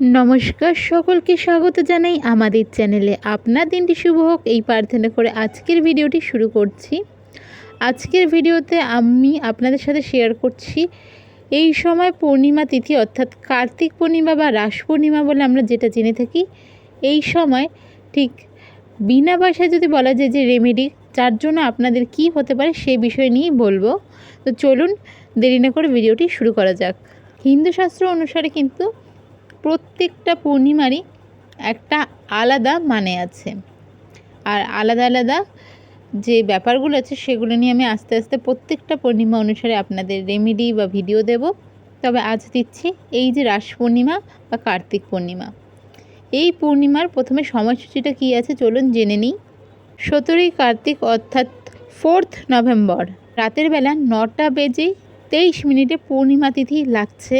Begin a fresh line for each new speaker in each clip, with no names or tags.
নমস্কার সকলকে স্বাগত জানাই আমাদের চ্যানেলে। আপনার দিনটি শুভ হোক। এই প্রার্থনা করে আজকের ভিডিওটি শুরু করছি। আজকের ভিডিওতে আমি আপনাদের সাথে শেয়ার করছি এই সময় পূর্ণিমা তিথি অর্থাৎ কার্তিক পূর্ণিমা বা রাস পূর্ণিমা বলে আমরা যেটা জেনে থাকি, এই সময় ঠিক বিনা পয়সায় যদি বলা যায় যে রেমেডি যার জন্য আপনাদের কি হতে পারে সেই বিষয় নিয়েই বলব। তো চলুন দেরি না করে ভিডিওটি শুরু করা যাক। হিন্দু শাস্ত্র অনুসারে কিন্তু প্রত্যেকটা পূর্ণিমারই একটা আলাদা মানে আছে। আর আলাদা আলাদা যে ব্যাপারগুলো আছে, সেগুলো নিয়ে আমি আস্তে আস্তে প্রত্যেকটা পূর্ণিমা অনুসারে আপনাদের রেমেডি বা ভিডিও দেব। তবে আজ দিচ্ছি এই যে রাস পূর্ণিমা বা কার্তিক পূর্ণিমা। এই পূর্ণিমার প্রথমে সময়সূচিটা কী আছে চলুন জেনে নিই। সতেরোই কার্তিক অর্থাৎ ফোর্থ নভেম্বর রাতের বেলা নটা বেজে তেইশ মিনিটে পূর্ণিমা তিথি লাগছে।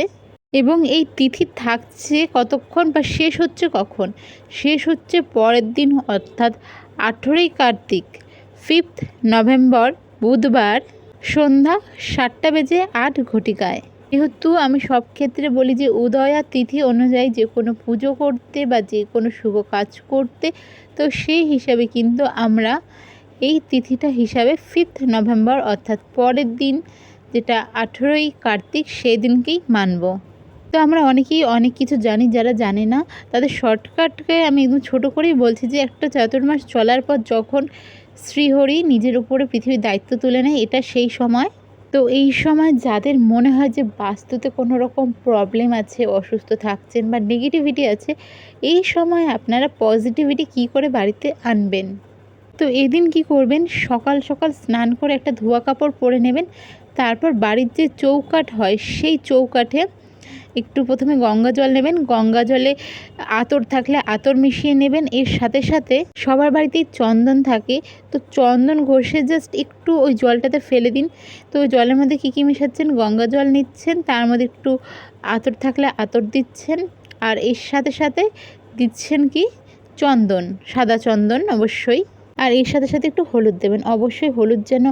এবং এই তিথি থাকছে কতক্ষণ বা শেষ হচ্ছে কখন? শেষ হচ্ছে পরের দিন, অর্থাৎ আঠেরোই কার্তিক ফিফথ নভেম্বর বুধবার, সন্ধ্যা সাতটা বেজে আট ঘটিকায়। যেহেতু আমি সব ক্ষেত্রে বলি যে উদয়া তিথি অনুযায়ী যে কোনো পুজো করতে বা যে কোনো শুভ কাজ করতে, তো সেই হিসাবে কিন্তু আমরা এই তিথিটা হিসাবে ফিফথ নভেম্বর অর্থাৎ পরের দিন, যেটা আঠেরোই কার্তিক সেই দিনকেই মানব। তো আমরা অনেকেই অনেক কিছু জানি, যারা জানে না। তাদের শর্টকাটকে আমি একদম ছোটো করেই বলছি যে, একটা চাতুর্মাস চলার পর যখন শ্রীহরি নিজের উপরে পৃথিবীর দায়িত্ব তুলে নেয়, এটা সেই সময়। তো এই সময় যাদের মনে হয় যে, বাস্তুতে কোনো রকম প্রবলেম আছে, অসুস্থ থাকছেন বা নেগেটিভিটি আছে, এই সময় আপনারা পজিটিভিটি কি করে বাড়িতে আনবেন? তো এদিন কি করবেন? সকাল সকাল স্নান করে একটা ধোয়া কাপড় পরে নেবেন। তারপর বাড়ির যে চৌকাঠ হয়, সেই চৌকাঠে একটু প্রথমে গঙ্গা জল নেবেন। গঙ্গা জলে আতর থাকলে আতর মিশিয়ে নেবেন। এর সাথে সাথে সবার বাড়িতেই চন্দন থাকে। তো চন্দন ঘষে জাস্ট একটু ওই জলটাতে ফেলে দিন। তো ওই জলের মধ্যে কী কী মেশাচ্ছেন? গঙ্গা জল নিচ্ছেন, তার মধ্যে একটু আতর থাকলে আতর দিচ্ছেন। আর এর সাথে সাথে দিচ্ছেন কি? চন্দন, সাদা চন্দন অবশ্যই। আর এর সাথে সাথে একটু হলুদ দেবেন। অবশ্যই হলুদ যেন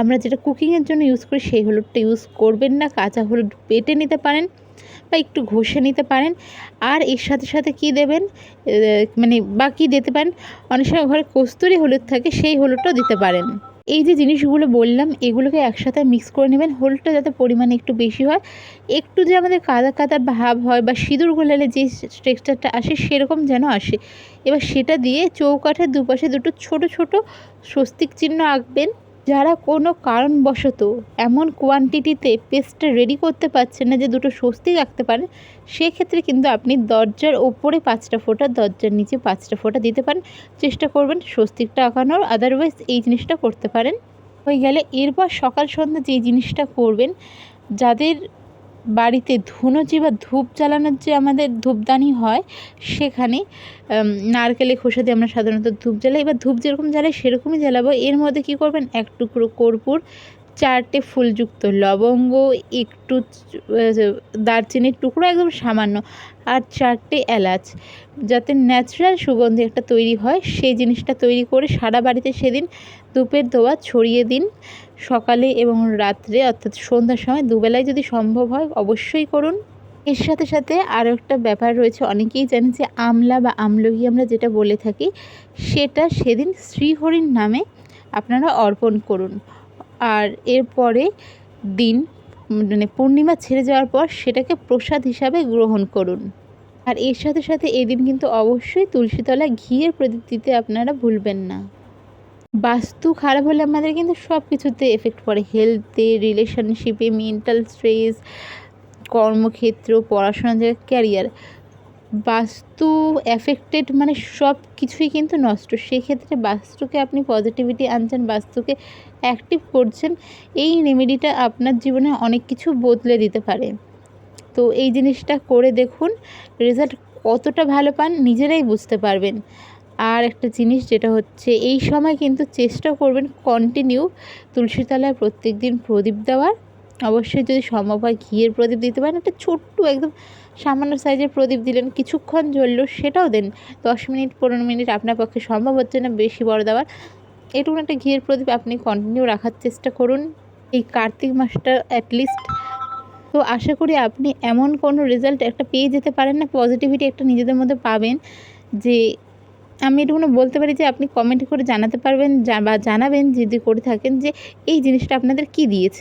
আমরা যেটা কুকিংয়ের জন্য ইউজ করি, সেই হলুদটা ইউজ করবেন না। কাঁচা হলুদ বেটে নিতে পারেন। বা একটু ঘষে নিতে পারেন। আর এর সাথে সাথে কি দেবেন? মানে বা কী দিতে পারেন। অনেক সময় ঘরে কস্তুরি হলুদ থাকে, সেই হলুদটাও দিতে পারেন। এই যে জিনিসগুলো বললাম, এগুলোকে একসাথে মিক্স করে নেবেন। হলুদটা যাতে পরিমাণে একটু বেশি হয়। একটু যে আমাদের কাদা কাদা ভাব হয় বা সিঁদুর গোলালে যে টেক্সচারটা আসে, সেরকম যেন আসে। এবার সেটা দিয়ে চৌকাঠের দুপাশে দুটো ছোট ছোট স্বস্তিক চিহ্ন আঁকবেন। যারা কোনো কারণবশত এমন কোয়ান্টিটিতে পেস্টটা রেডি করতে পারছেন না যে দুটো স্বস্তি রাখতে পারেন সেক্ষেত্রে কিন্তু আপনি দরজার ওপরে পাঁচটা ফোঁটা, দরজার নিচে পাঁচটা ফোঁটা দিতে পারেন। চেষ্টা করবেন স্বস্তিকটা আঁকানোর আদারওয়াইজ এই জিনিসটা করতে পারেন। হয়ে গেলে এরপর সকাল সন্ধ্যা যে জিনিসটা করবেন, যাদের বাড়িতে ধুনুচি বা ধূপ জ্বালানোর যে আমাদের ধূপদানি হয়, সেখানে নারকেলের খোসা দিয়ে আমরা সাধারণত ধূপ জ্বালাই বা ধূপ যেরকম জ্বালাই সেরকমই জ্বালাবো। এর মধ্যে কী করবেন? এক টুকরো কর্পূর চারটে ফুলযুক্ত লবঙ্গ, একটু দারচিনির টুকরো একদম সামান্য, আর চারটে এলাচ। যাতে ন্যাচারাল সুগন্ধি একটা তৈরি হয়, সেই জিনিসটা তৈরি করে সারা বাড়িতে সেদিন ধূপের ধোয়া ছড়িয়ে দিন। সকালে এবং রাত্রে, অর্থাৎ সন্ধ্যার সময় দুবেলায় যদি সম্ভব হয়, অবশ্যই করুন। এর সাথে সাথে আরও একটা ব্যাপার রয়েছে, অনেকেই জানেন যে আমলা বা আমলকি আমরা যেটা বলে থাকি, সেটা সেদিন শ্রীহরির নামে আপনারা অর্পণ করুন। আর এরপরে দিন মানে পূর্ণিমা ছেড়ে যাওয়ার পর সেটাকে প্রসাদ হিসাবে গ্রহণ করুন। আর এর সাথে সাথে এদিন কিন্তু অবশ্যই তুলসীতলায় ঘিয়ের প্রদীপ দিতে আপনারা ভুলবেন না। বাস্তু খারাপ হলে আমাদের কিন্তু সব কিছুতে এফেক্ট পড়ে হেলথে রিলেশনশিপে মেন্টাল স্ট্রেস কর্মক্ষেত্র পড়াশোনা জায়গা ক্যারিয়ার বাস্তু এফেক্টেড মানে সব কিছুই কিন্তু নষ্ট। সেক্ষেত্রে বাস্তুকে আপনি পজিটিভিটি আনছেন, বাস্তুকে অ্যাক্টিভ করছেন, এই রেমেডিটা আপনার জীবনে অনেক কিছু বদলে দিতে পারে। তো এই জিনিসটা করে দেখুন রেজাল্ট কতটা ভালো পান নিজেরাই বুঝতে পারবেন। আর একটা জিনিস যেটা হচ্ছে, এই সময় কিন্তু চেষ্টা করবেন কন্টিনিউ তুলসীতলায় প্রত্যেক দিন প্রদীপ দেওয়ার অবশ্যই যদি সম্ভব হয় ঘিয়ের প্রদীপ দিতে পারেন। একটা ছোট্ট, একদম সামান্য সাইজের প্রদীপ দিলেন, কিছুক্ষণ জ্বললো, সেটাও দেন। দশ মিনিট, পনেরো মিনিট আপনার পক্ষে সম্ভব হচ্ছে না, বেশি বড় দেওয়ার। এটুকুন একটা ঘিয়ের প্রদীপ আপনি কন্টিনিউ রাখার চেষ্টা করুন। এই কার্তিক মাসটা অ্যাটলিস্ট তো আশা করি আপনি এমন কোনো রেজাল্ট একটা পেয়ে যেতে পারেন না পজিটিভিটি একটা নিজেদের মধ্যে পাবেন যে, আমি এটুকুনো বলতে পারি যে, আপনি কমেন্ট করে জানাতে পারবেন বা জানাবেন, যদি করে থাকেন যে, এই জিনিসটা আপনাদের কী দিয়েছে।